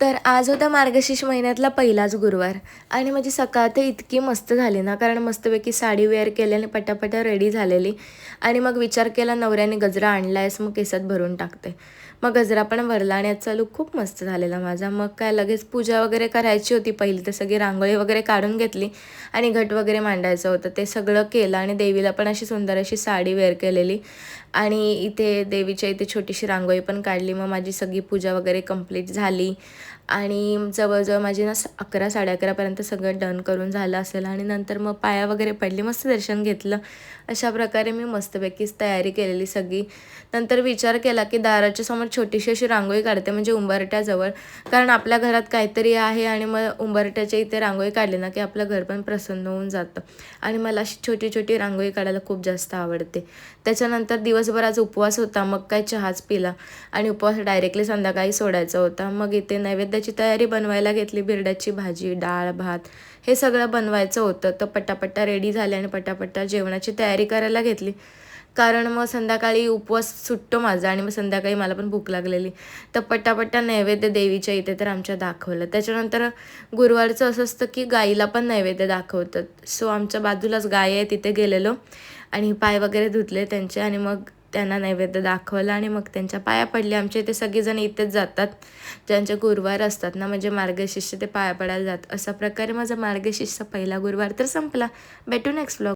तर आज होता मार्गशीर्ष महिन्यातला पहिलाच गुरुवार. आणि माझी सकाळ तर इतकी मस्त झाली ना कारण मस्तपैकी साडी वेअर केल्याने पटापटा रेडी झालेली. आणि मग विचार केला नवऱ्याने गजरा आणला आहेस मग केसात भरून टाकते. मग गजरा पण भरला आणि याचा लुक खूप मस्त झालेला माझा. मग काय लगेच पूजा वगैरे करायची होती पहिली तर सगळी रांगोळी वगैरे काढून घेतली. आणि घट वगैरे मांडायचं होतं. ते सगळं केलं आणि देवीला पण अशी सुंदर अशी साडी वेअर केलेली. आणि इथे देवीच्या इथे छोटीशी रांगोळी पण काढली. मग माझी सगळी पूजा वगैरे कंप्लीट झाली. आणि जवळजवळ माझी ना अकरा साडे अकरापर्यंत सगळं डन करून झालं असेल. आणि नंतर मग पाया वगैरे पडली मस्त दर्शन घेतलं. अशा प्रकारे मी मस्तपैकीच तयारी केलेली सगळी. नंतर विचार केला की दाराच्या समोर छोटीशी अशी रांगोळी काढते म्हणजे उंबरट्याजवळ कारण आपल्या घरात काहीतरी आहे आणि मग उंबरट्याच्या इथे रांगोळी काढली ना की आपलं घर पण प्रसन्न होऊन जातं. आणि मला अशी छोटी छोटी रांगोळी काढायला खूप जास्त आवडते. त्याच्यानंतर दिवसभर आज उपवास होता मग काय चहाच पिला आणि उपवास डायरेक्टली संध्याकाळी सोडायचा होता. मग इथे नैवेद्याची तयारी बनवायला घेतली बिरड्याची भाजी डाळ भात हे सगळं बनवायचं होतं. तर पट्टापट्टा रेडी झाले आणि पटापट्टा जेवणाची तयारी करायला घेतली. कारण मग संध्याकाळी उपवास सुटतो माझा आणि मग संध्याकाळी मला पण भूक लागलेली. तर पट्टापट्टा नैवेद्य देवीच्या इथे तर आमच्या दाखवलं. त्याच्यानंतर गुरुवारचं असं असतं की गाईला पण नैवेद्य दाखवतात. सो आमच्या बाजूलाच गाय आहे तिथे गेलेलो आणि पाय वगैरे धुतले त्यांचे आणि मग त्यांना नैवेद्य दाखवलं आणि मग त्यांच्या पाया पडले. आमच्या इथे सगळेजण इथेच जातात. ज्यांचे गुरुवार असतात ना म्हणजे मार्गशिष्य ते पाया पडायला जात अशा प्रकारे माझा मार्गशिष्य पहिला गुरुवार तर संपला. भेटू नेक्स्ट ब्लॉग